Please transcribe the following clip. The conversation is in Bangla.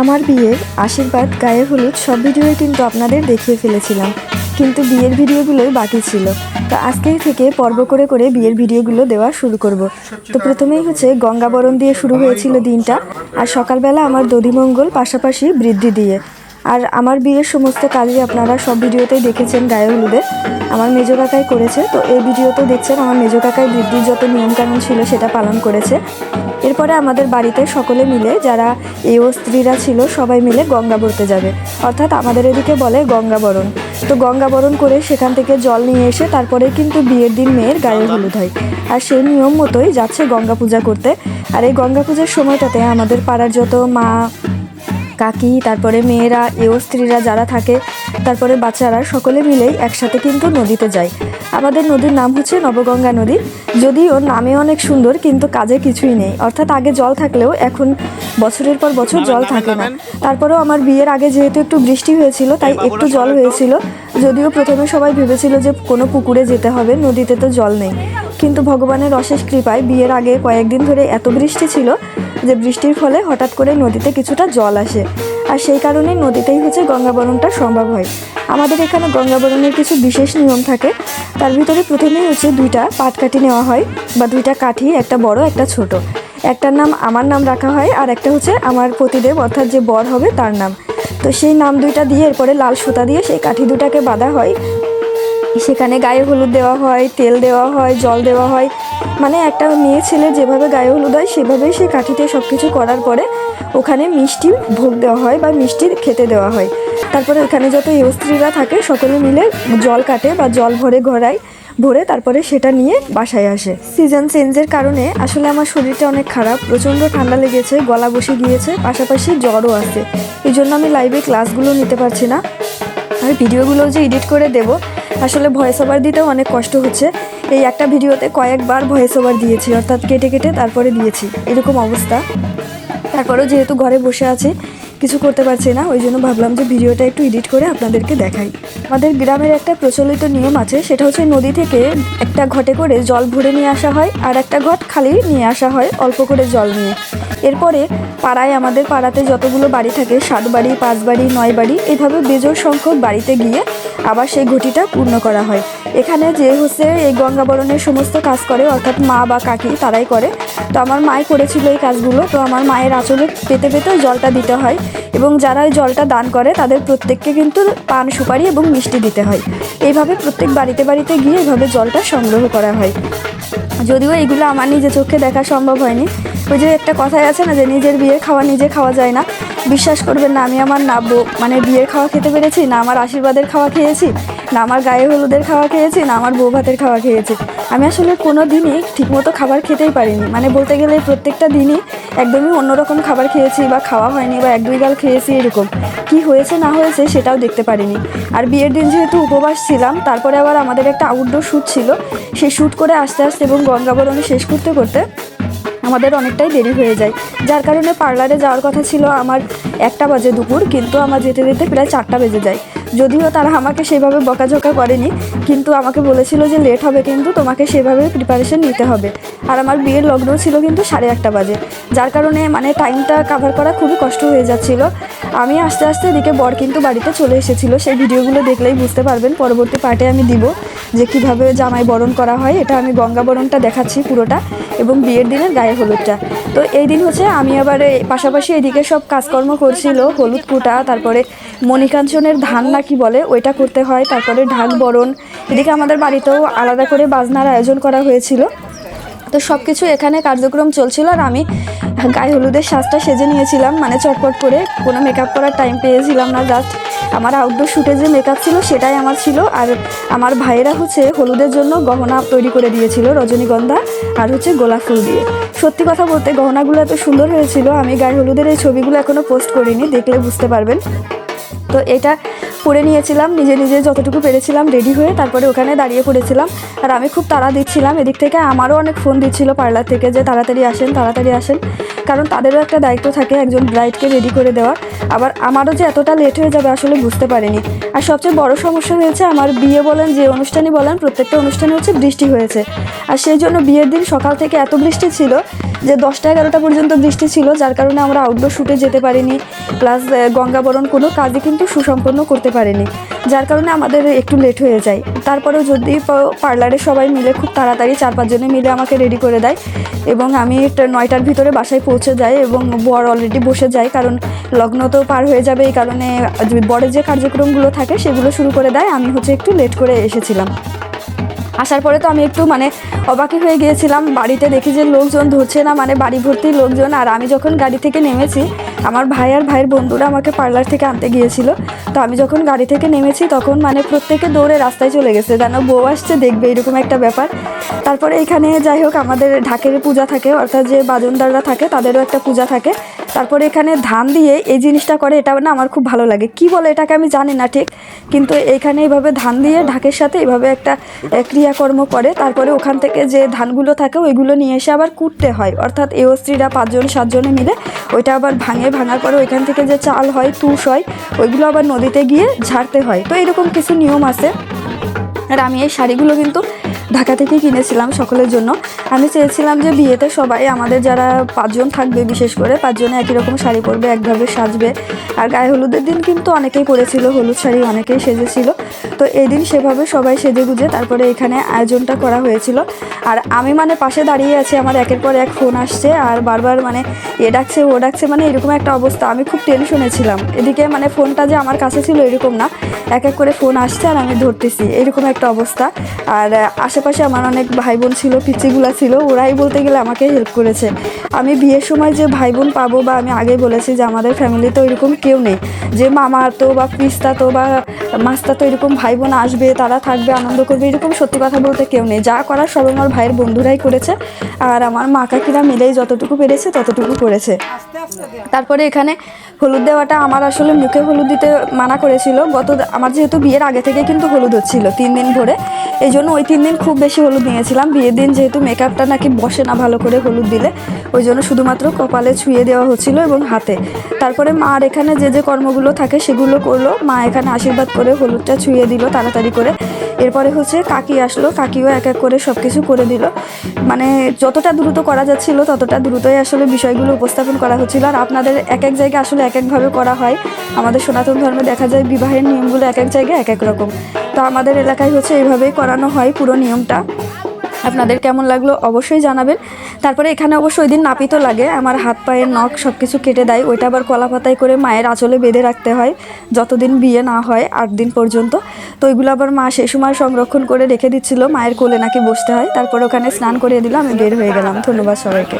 আমার বিয়ের আশীর্বাদ, গায়ে হলুদ, সব ভিডিওই কিন্তু আপনাদের দেখিয়ে ফেলেছিলাম। কিন্তু বিয়ের ভিডিওগুলোই বাকি ছিল। তো আজকের থেকে পর্ব করে করে বিয়ের ভিডিওগুলো দেওয়া শুরু করব। তো প্রথমেই হচ্ছে গঙ্গাবরণ দিয়ে শুরু হয়েছিল দিনটা। আর সকালবেলা আমার দধিমঙ্গল পাশাপাশি বৃদ্ধি দিয়ে। আর আমার বিয়ের সমস্ত কাজই আপনারা সব ভিডিওতেই দেখেছেন গায়ে হলুদে আমার মেজো কাকাই করেছে, তো এই ভিডিওতে দেখছেন আমার মেজো কাকাই বৃদ্ধির যত নিয়মকানুন ছিল সেটা পালন করেছে। এরপরে আমাদের বাড়িতে সকলে মিলে, যারা এও স্ত্রীরা ছিল, সবাই মিলে গঙ্গা বরতে যাবে। অর্থাৎ আমাদের এদিকে বলে গঙ্গাবরণ তো গঙ্গাবরণ করে সেখান থেকে জল নিয়ে এসে তারপরে কিন্তু বিয়ের দিন মেয়ের গায়ে হলুদ হয়। আর সেই নিয়ম মতোই যাচ্ছে গঙ্গা পূজা করতে। আর এই গঙ্গা পূজার সময়টাতে আমাদের পাড়ার যত মা কাকি তারপরে মেয়েরা এও স্ত্রীরা যারা থাকে তারপরে বাচ্চারা সকলে মিলেই একসাথে কিন্তু নদীতে যায় আমাদের নদীর নাম হচ্ছে নবগঙ্গা নদী। যদিও নামে অনেক সুন্দর কিন্তু কাজে কিছুই নেই। অর্থাৎ আগে জল থাকলেও এখন বছরের পর বছর জল থাকে না। তারপরেও আমার বিয়ের আগে যেহেতু একটু বৃষ্টি হয়েছিল তাই একটু জল হয়েছিল। যদিও প্রথমে সবাই ভেবেছিল যে কোনো পুকুরে যেতে হবে নদীতে তো জল নেই। কিন্তু ভগবানের অশেষ কৃপায় বিয়ের আগে কয়েকদিন ধরে এত বৃষ্টি ছিল যে বৃষ্টির ফলে হঠাৎ করে নদীতে কিছুটা জল আসে। আর সেই কারণে নদীতেই হচ্ছে গঙ্গাবরণটা সম্ভব হয়। আমাদের এখানে গঙ্গাবরণের কিছু বিশেষ নিয়ম থাকে। তার ভিতরে প্রথমেই হচ্ছে দুইটা পাটকাঠি নেওয়া হয় বা দুইটা কাঠি, একটা বড়, একটা ছোট। একটার নাম আমার নাম রাখা হয় আর একটা হচ্ছে আমার পতিদেব অর্থাৎ যে বর হবে তার নাম। তো সেই নাম দুইটা দিয়ে এরপরে লাল সুতা দিয়ে সেই কাঠি দুটাকে বাঁধা হয়। সেখানে গায়ে হলুদ দেওয়া হয়, তেল দেওয়া হয়, জল দেওয়া হয়। মানে একটা মেয়ে ছেলে যেভাবে গায়ে হলুদ হয়, সেভাবেই সে কাঠিতে সব কিছু করার পরে ওখানে মিষ্টি ভোগ দেওয়া হয় বা মিষ্টি খেতে দেওয়া হয়। তারপরে ওখানে যত স্ত্রীরা থাকে, সকলে মিলে জল কাটে বা জল ভরে ঘোরায় ভরে তারপরে সেটা নিয়ে বাসায় আসে। সিজন চেঞ্জের কারণে আসলে আমার শরীরটা অনেক খারাপ, প্রচণ্ড ঠান্ডা লেগেছে, গলা বসে গিয়েছে, পাশাপাশি জ্বরও আছে। এই জন্য আমি লাইভে ক্লাসগুলো নিতে পারছি না। আর ভিডিওগুলো যে এডিট করে দেব আসলে ভয়েস ওভার দিতেও অনেক কষ্ট হচ্ছে। এই একটা ভিডিওতে কয়েকবার ভয়েস ওভার দিয়েছি, অর্থাৎ কেটে কেটে তারপরে দিয়েছি। এরকম অবস্থা। তারপরেও যেহেতু ঘরে বসে আছি, কিছু করতে পারছি না, ওই জন্য ভাবলাম যে ভিডিওটা একটু এডিট করে আপনাদেরকে দেখাই। আমাদের গ্রামের একটা প্রচলিত নিয়ম আছে, সেটা হচ্ছে নদী থেকে একটা ঘটে করে জল ভরে নিয়ে আসা হয়, আর একটা ঘট খালি নিয়ে আসা হয় অল্প করে জল নিয়ে। এরপরে পাড়ায় আমাদের পাড়াতে যতগুলো বাড়ি থাকে, সাত বাড়ি, পাঁচ বাড়ি, নয় বাড়ি, এভাবে বেজোর সংখ্যক বাড়িতে গিয়ে আবার সেই ঘটিটা পূর্ণ করা হয়। এখানে যে হচ্ছে এই গঙ্গাবরণের সমস্ত কাজ করে, অর্থাৎ মা বা কাকি তারাই করে। তো আমার মাই করেছিল এই কাজগুলো। তো আমার মায়ের আঁচলে পেতে পেতে জলটা দিতে হয় এবং যারা ওই জলটা দান করে, তাদের প্রত্যেককে কিন্তু পান সুপারি এবং মিষ্টি দিতে হয়। এইভাবে প্রত্যেক বাড়িতে বাড়িতে গিয়ে এভাবে জলটা সংগ্রহ করা হয়। যদিও এগুলো আমার নিজে চোখে দেখা সম্ভব হয়নি। ওই যে একটা কথাই আছে না যে নিজের বিয়ের খাওয়া নিজে খাওয়া যায় না। বিশ্বাস করবেন না, আমি আমার না মানে বিয়ের খাওয়া খেতে পেরেছি, না আমার আশীর্বাদের খাওয়া খেয়েছি, না আমার গায়ে হলুদের খাওয়া খেয়েছি, না আমার বউ ভাতের খাওয়া খেয়েছি। আমি আসলে কোনো দিনই ঠিকমতো খাবার খেতেই পারিনি। মানে বলতে গেলে প্রত্যেকটা দিনই একদমই অন্যরকম খাবার খেয়েছি বা খাওয়া হয়নি বা এক দুই গাল খেয়েছি এরকম। কি হয়েছে না হয়েছে সেটাও দেখতে পারিনি। আর বিয়ের দিন যেহেতু উপবাস ছিলাম, তারপরে আবার আমাদের একটা আউটডোর শ্যুট ছিল। সেই শ্যুট করে আস্তে আস্তে এবং গঙ্গাবরণে শেষ করতে করতে আমাদের অনেকটাই দেরি হয়ে যায়। যার কারণে পার্লারে যাওয়ার কথা ছিল আমার একটা বাজে দুপুর, কিন্তু আমার যেতে যেতে প্রায় চারটা বেজে যায়। যদিও তারা আমাকে সেভাবে বকাঝকা করেনি, কিন্তু আমাকে বলেছিল যে লেট হবে, কিন্তু তোমাকে সেভাবে প্রিপারেশন নিতে হবে। আর আমার বিয়ের লগ্ন ছিল কিন্তু সাড়ে একটা বাজে। যার কারণে মানে টাইমটা কাভার করা খুবই কষ্ট হয়ে যাচ্ছিল। আমি আস্তে আস্তে এদিকে বর কিন্তু বাড়িতে চলে এসেছিল। সেই ভিডিওগুলো দেখলেই বুঝতে পারবেন, পরবর্তী পার্টে আমি দিব। যে কীভাবে জামাই বরণ করা হয়, এটা আমি গঙ্গা বরণটা দেখাচ্ছি পুরোটা এবং বিয়ের দিনের গায়ে হলুদটা। তো এই দিন হচ্ছে আমি আবার পাশাপাশি এদিকে সব কাজকর্ম করছিল, হলুদ কুটা, তারপরে মণিকাঞ্চনের ধান না কি বলে ওইটা করতে হয়, তারপরে ঢাক বরণ। এদিকে আমাদের বাড়িতেও আলাদা করে বাজনার আয়োজন করা হয়েছিল। তো সব কিছু এখানে কার্যক্রম চলছিল আর আমি গায়ে হলুদের সাজটা সেজে নিয়েছিলাম মানে চটপট করে। কোনো মেকআপ করার টাইম পেয়েছিলাম না জাস্ট আমার আউটডোর শ্যুটে যে মেকআপ ছিল সেটাই আমার ছিল। আর আমার ভাইয়েরা হচ্ছে হলুদের জন্য গহনা তৈরি করে দিয়েছিল, রজনীগন্ধা আর হচ্ছে গোলাপ ফুল দিয়ে। সত্যি কথা বলতে গহনাগুলো এত সুন্দর হয়েছিল, আমি গায়ে হলুদের এই ছবিগুলো এখনও পোস্ট করিনি, দেখলে বুঝতে পারবেন। তো এটা পরে নিয়েছিলাম, নিজে নিজে যতটুকু পেরেছিলাম রেডি হয়ে তারপরে ওখানে দাঁড়িয়ে পড়েছিলাম। আর আমি খুব তাড়া দিচ্ছিলাম, এদিক থেকে আমারও অনেক ফোন দিচ্ছিল পার্লার থেকে যে তাড়াতাড়ি আসেন তাড়াতাড়ি আসেন। কারণ তাদেরও একটা দায়িত্ব থাকে একজন ব্রাইডকে রেডি করে দেওয়ার। আবার আমারও যে এতটা লেট হয়ে যাবে আসলে বুঝতে পারিনি। আর সবচেয়ে বড় সমস্যা হয়েছে, আমার বিয়ে বলেন, যে অনুষ্ঠানই বলেন, প্রত্যেকটা অনুষ্ঠানে হচ্ছে বৃষ্টি হয়েছে। আর সেই জন্য বিয়ের দিন সকাল থেকে এত বৃষ্টি ছিল যে দশটা এগারোটা পর্যন্ত বৃষ্টি ছিল, যার কারণে আমরা আউটডোর শ্যুটে যেতে পারিনি। প্লাস গঙ্গাবরণ কোনো কাজই কিন্তু সুসম্পন্ন করতে পারিনি। যার কারণে আমাদের একটু লেট হয়ে যায়। তারপরেও যদি পার্লারে সবাই মিলে খুব তাড়াতাড়ি চার পাঁচজনে মিলে আমাকে রেডি করে দেয় এবং আমি নয়টার ভিতরে বাসায় পৌঁছে যাই এবং বর অলরেডি বসে যায়, কারণ লগ্ন তো পার হয়ে যাবে এই কারণে বরের যে কার্যক্রমগুলো থাকে সেগুলো শুরু করে দেয়, আমি হচ্ছে একটু লেট করে এসেছিলাম। আসার পরে তো আমি একটু মানে অবাকই হয়ে গিয়েছিলাম, বাড়িতে দেখি যে লোকজন ধরছে না মানে বাড়ি ভর্তি লোকজন, আর আমি যখন গাড়ি থেকে নেমেছি আমার ভাই আর ভাইয়ের বন্ধুরা আমাকে পার্লার থেকে আনতে গিয়েছিল। তো আমি যখন গাড়ি থেকে নেমেছি, তখন মানে প্রত্যেকে দৌড়ে রাস্তায় চলে গেছে। যেন বউ আসছে, দেখবে এরকম একটা ব্যাপার। তারপরে এখানে যাই হোক, আমাদের ঢাকের পূজা থাকে, অর্থাৎ যে বাজনদাররা থাকে, তাদেরও একটা পূজা থাকে। তারপরে এখানে ধান দিয়ে এই জিনিসটা করে, এটা না আমার খুব ভালো লাগে। কি বলে এটাকে আমি জানি না ঠিক, কিন্তু এইখানে এইভাবে ধান দিয়ে ঢাকের সাথে এইভাবে একটা ক্রিয়াকর্ম করে। তারপরে ওখান থেকে যে ধানগুলো থাকে, ওইগুলো নিয়ে এসে আবার কুটতে হয়। অর্থাৎ এও স্ত্রীরা পাঁচজন, সাতজনে মিলে ওইটা আবার ভাঙে ভাঙার পরে ওইখান থেকে যে চাল হয়, তুষ হয়, ওইগুলো আবার নদীতে গিয়ে ঝাড়তে হয়। তো এরকম কিছু নিয়ম আছে। আর আমি এই শাড়িগুলো কিন্তু ঢাকা থেকে কিনেছিলাম সকলের জন্য। আমি চেয়েছিলাম যে বিয়েতে সবাই আমাদের যারা পাঁচজন থাকবে বিশেষ করে পাঁচজনে একই রকম শাড়ি পরবে একভাবে সাজবে। আর গায়ে হলুদের দিন কিন্তু অনেকেই পরেছিল হলুদ শাড়ি অনেকেই সেজেছিল। তো এই দিন সেভাবে সবাই সেজে গুজে তারপরে এখানে আয়োজনটা করা হয়েছিল। আর আমি মানে পাশে দাঁড়িয়ে আছি আমার একের পর এক ফোন আসছে আর বারবার মানে এ ডাকছে ও ডাকছে মানে এরকম একটা অবস্থা। আমি খুব টেনশনে ছিলাম। এদিকে মানে ফোনটা যে আমার কাছে ছিল এরকম না। এক এক করে ফোন আসছে আর আমি ধরতেছি। এরকম একটা অবস্থা। আর আহ, আশেপাশে আমার অনেক ভাই বোন ছিল, পিচিগুলা ছিল, ওরাই বলতে গেলে আমাকে হেল্প করেছে। আমি বিয়ের সময় যে ভাই বোন পাবো বা আমি আগে বলেছি যে আমাদের ফ্যামিলিতে ওইরকম কেউ নেই। যে মামা তো বা পিস্তা তো বা মাস্তা তো এরকম ভাই বোন আসবে, তারা থাকবে, আনন্দ করবে, এরকম সত্যি কথা বলতে কেউ নেই। যা করার সব আমার ভাইয়ের বন্ধুরাই করেছে আর আমার মা কাকিরা মিলেই যতটুকু পেরেছে ততটুকু করেছে। তারপরে এখানে হলুদ দেওয়াটা আমার আসলে মুখে হলুদ দিতে মানা করেছিল। গত, আমার যেহেতু বিয়ের আগে থেকে কিন্তু হলুদ হচ্ছিল তিন দিন ধরে এই জন্য ওই তিন দিন খুব বেশি হলুদ নিয়েছিলাম। বিয়ের দিন যেহেতু মেকআপটা নাকি বসে না ভালো করে হলুদ দিলে, ওই জন্য শুধুমাত্র কপালে ছুঁয়ে দেওয়া হচ্ছিল এবং হাতে। তারপরে মার এখানে যে যে কর্মগুলো থাকে সেগুলো করল। মা এখানে আশীর্বাদ করে হলুদটা ছুঁয়ে দিল তাড়াতাড়ি করে। এরপরে হচ্ছে কাকি আসলো। কাকিও এক এক করে সব কিছু করে দিল। মানে যতটা দ্রুত করা যাচ্ছিল ততটা দ্রুতই আসলে বিষয়গুলো উপস্থাপন করা হচ্ছিল। আর আপনাদের এক এক জায়গায় আসলে এক একভাবে করা হয়। আমাদের সনাতন ধর্মে দেখা যায় বিবাহের নিয়মগুলো এক এক জায়গায় এক এক রকম। তো আমাদের এলাকায় হচ্ছে এইভাবেই করানো হয় পুরো নিয়মটা। আপনাদের কেমন লাগল অবশ্যই জানাবেন। তারপরে এখানে অবশ্য ওই দিন নাপিতও লাগে, আমার হাত পায়ের নখ সব কিছু কেটে দেয়, ওইটা আবার কলা পাতায় করে মায়ের আঁচলে বেঁধে রাখতে হয়, যতদিন বিয়ে না হয় আট দিন পর্যন্ত। তো ওইগুলো আবার মা সেই সময় সংরক্ষণ করে রেখে দিচ্ছিল, মায়ের কোলে নাকি বসতে হয়, তারপর ওখানে স্নান করিয়ে দিলাম, আমি বের হয়ে গেলাম। ধন্যবাদ সবাইকে।